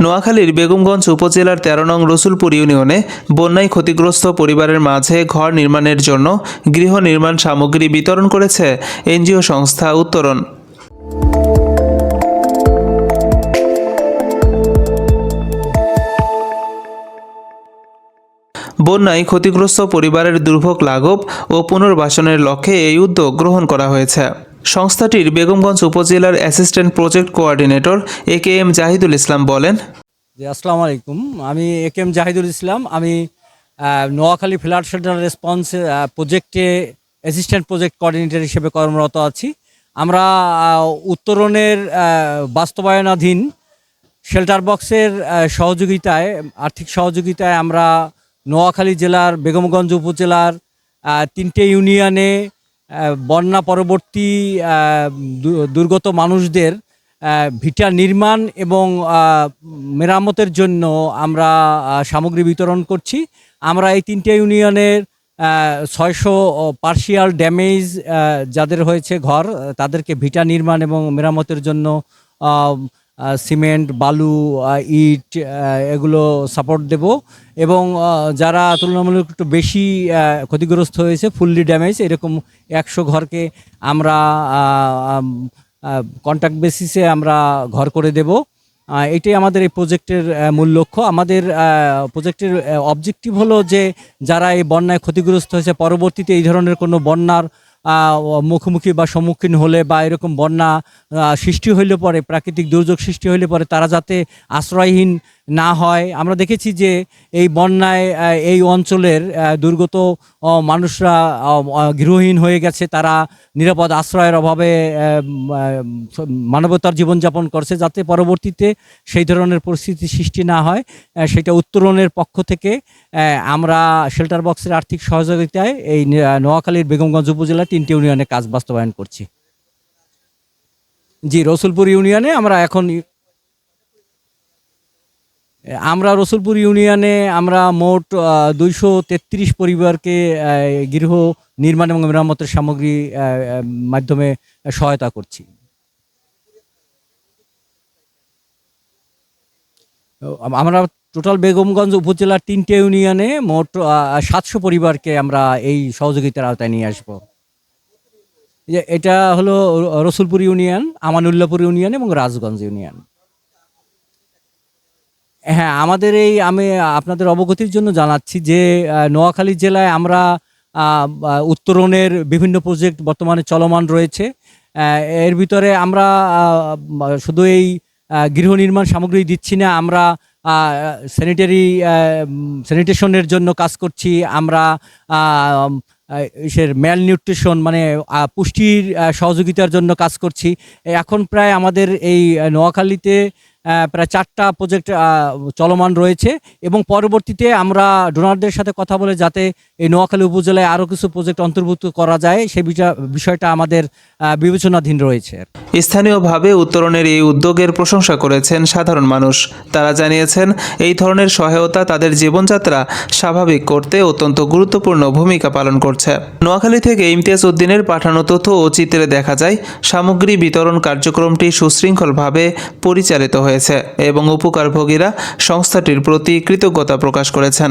নোয়াখালীর বেগমগঞ্জ উপজেলার তেরো নং রসুলপুর ইউনিয়নে বন্যায় ক্ষতিগ্রস্ত পরিবারের মাঝে ঘর নির্মাণের জন্য গৃহ নির্মাণ সামগ্রী বিতরণ করেছে এনজিও সংস্থা উত্তরণ। বন্যায় ক্ষতিগ্রস্ত পরিবারের দুর্ভোগ লাঘব ও পুনর্বাসনের লক্ষ্যে এই উদ্যোগ গ্রহণ করা হয়েছে। সংস্থাটির বেগমগঞ্জ উপজেলার assistant project coordinator A K M Zahidul Islam বলেন, জি, আসসালামু আলাইকুম। আমি এ কে এম জাহিদুল ইসলাম। আমি নোয়াখালী ফ্লাড শেল্টার রেসপন্স প্রজেক্টে অ্যাসিস্ট্যান্ট প্রজেক্ট কোঅর্ডিনেটর হিসেবে কর্মরত আছি। আমরা উত্তরণের বাস্তবায়নাধীন শেল্টার বক্সের সহযোগিতায়, আর্থিক সহযোগিতায় আমরা নোয়াখালী জেলার, বেগমগঞ্জ উপজেলার তিনটে ইউনিয়নে বন্যা পরবর্তী দুর্গত মানুষদের ভিটা নির্মাণ এবং মেরামতের জন্য আমরা সামগ্রী বিতরণ করছি। আমরা এই তিনটে ইউনিয়নের ছয়শো পার্শিয়াল ড্যামেজ যাদের হয়েছে ঘর, তাদেরকে ভিটা নির্মাণ এবং মেরামতের জন্য সিমেন্ট, বালু ইট এগুলো সাপোর্ট দেব। এবং যারা তুলনামূলক একটু বেশি ক্ষতিগ্রস্ত হয়েছে ফুললি ড্যামেজ এরকম একশো ঘরকে আমরা কন্ট্যাক্ট বেসিসে আমরা ঘর করে দেব। এটাই আমাদের এই প্রজেক্টের মূল লক্ষ্য। আমাদের প্রজেক্টের অবজেক্টিভ হলো যে, যারা এই বন্যায় ক্ষতিগ্রস্ত হয়েছে, পরবর্তীতে এই ধরনের কোনো বন্যার মুখোমুখি বা সম্মুখীন হলে বা এরকম বন্যা সৃষ্টি হইলে পরে, প্রাকৃতিক দুর্যোগ সৃষ্টি হইলে পরে তারা যাতে আশ্রয়হীন না হয়। আমরা দেখেছি যে এই বন্যায় এই অঞ্চলের দুর্গত মানুষরা গৃহহীন হয়ে গেছে। তারা নিরাপদ আশ্রয়ের অভাবে মানবতার জীবনযাপন করছে যাতে পরবর্তীতে সেই ধরনের পরিস্থিতি সৃষ্টি না হয়। সেটা উত্তরণের পক্ষ থেকে আমরা শেল্টার বক্সের আর্থিক সহযোগিতায় এই নোয়াখালীর বেগমগঞ্জ উপজেলার তিনটি ইউনিয়নে কাজ বাস্তবায়ন করছি। জি, রসুলপুর ইউনিয়নে আমরা এখন আমরা রসুলপুর ইউনিয়নে আমরা মোট দুইশো তেত্রিশ পরিবারকে গৃহ নির্মাণ এবং মেরামতের সামগ্রী মাধ্যমে সহায়তা করছি। আমরা টোটাল বেগমগঞ্জ উপজেলার তিনটে ইউনিয়নে মোট সাতশো পরিবারকে আমরা এই সহযোগিতার আওতায় নিয়ে আসব। এটা হলো রসুলপুর ইউনিয়ন, আমানুল্লাপুর ইউনিয়ন এবং রাজগঞ্জ ইউনিয়ন। হ্যাঁ আমাদের এই আমি আপনাদের অবগতির জন্য জানাচ্ছি যে নোয়াখালী জেলায় আমরা উত্তরণের বিভিন্ন প্রজেক্ট বর্তমানে চলমান রয়েছে। এর ভিতরে আমরা শুধু এই গৃহ নির্মাণ সামগ্রী দিচ্ছি না, আমরা স্যানিটারি স্যানিটেশনের জন্য কাজ করছি। আমরা ম্যাল নিউট্রিশন মানে পুষ্টির সহযোগিতার জন্য কাজ করছি। এখন প্রায় আমাদের এই নোয়াখালীতে প্রায় চারটা প্রজেক্ট চলমান রয়েছে এবং পরবর্তীতে আমরা ডোনারদের সাথে কথা বলে যাতে এই নোয়াখালী উপজেলায় আরও কিছু প্রজেক্ট অন্তর্ভুক্ত করা যায় সেই বিষয়- বিষয়টা আমাদের বিবেচনাধীন রয়েছে। স্থানীয়ভাবে উত্তরণের এই উদ্যোগের প্রশংসা করেছেন সাধারণ মানুষ। তারা জানিয়েছেন, এই ধরনের সহায়তা তাদের জীবনযাত্রা স্বাভাবিক করতে অত্যন্ত গুরুত্বপূর্ণ ভূমিকা পালন করছে। নোয়াখালী থেকে ইমতিয়াজ উদ্দিনের পাঠানো তথ্য ও চিত্রে দেখা যায়, সামগ্রী বিতরণ কার্যক্রমটি সুশৃঙ্খলভাবে পরিচালিত হয়েছে এবং উপকারভোগীরা সংস্থাটির প্রতি কৃতজ্ঞতা প্রকাশ করেছেন।